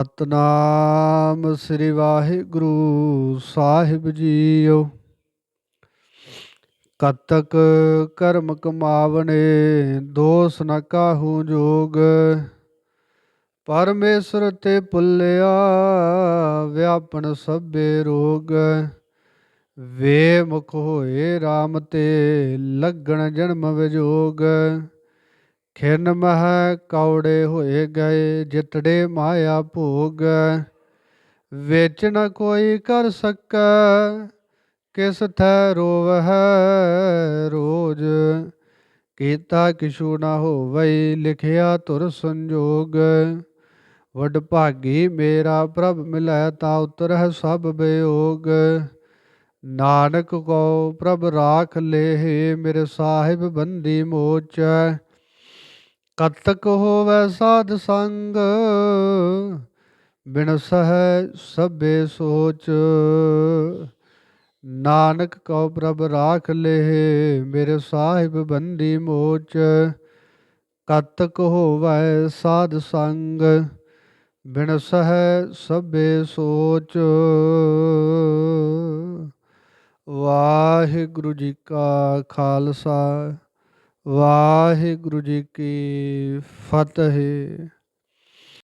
ਸਤਨਾਮ ਸ੍ਰੀ ਵਾਹਿਗੁਰੂ ਸਾਹਿਬ ਜੀਓ। ਕਤਕ ਕਰਮ ਕਮਾਵਣੇ ਦੋਸ ਨ ਕਾਹੂ ਜੋਗ। ਪਰਮੇਸ਼ਰ ਤੇ ਭੁੱਲਿਆ ਵਿਆਪਨ ਸਭੇ ਰੋਗ। ਵੇ ਮੁਖ ਹੋਏ RAM ਤੇ, ਲੱਗਣ ਜਨਮ ਵਿਜੋਗ। ਖਿਨ ਮਹਿ ਕੌੜੇ ਹੋਏ ਗਏ, ਜਿਤੜੇ ਮਾਇਆ ਭੋਗ। ਵਿੱਚ ਨ ਕੋਈ ਕਰ ਸਕੈ, ਕਿਸ ਥੈ ਰੋਵਹਿ ਰੋਜ। ਕੀਤਾ ਕਿਛੂ ਨਾ ਹੋਵਈ, ਲਿਖਿਆ ਤੁਰ ਸੰਜੋਗ। ਵਡ ਭਾਗੀ ਮੇਰਾ ਪ੍ਰਭ ਮਿਲੈ, ਤਾ ਉਤਰਹਿ ਸਭ ਬਿਯੋਗ। ਨਾਨਕ ਕੋ ਪ੍ਰਭ ਰਾਖ ਲੇਹ, ਮੇਰੇ ਸਾਹਿਬ ਬੰਦੀ ਮੋਚੈ। ਕਤਕ ਹੋਵੈ ਸਾਧ ਸੰਗ? ਬਿਨ ਸਹਿ ਸਭੇ ਸੋਚ। ਨਾਨਕ ਕਉ ਪ੍ਰਭ ਰਾਖ ਲੇਹ, ਮੇਰੇ ਸਾਹਿਬ ਬੰਦੀ ਮੋਚ। ਕਤਕ ਹੋਵੈ ਸਾਧ ਸੰਗ? ਬਿਨ ਸਹਿ ਸਭੇ ਸੋਚ। ਵਾਹਿਗੁਰੂ ਜੀ ਕਾ ਖਾਲਸਾ। ਵਾਹਿਗੁਰੂ ਜੀ ਕੀ ਫਤਿਹ।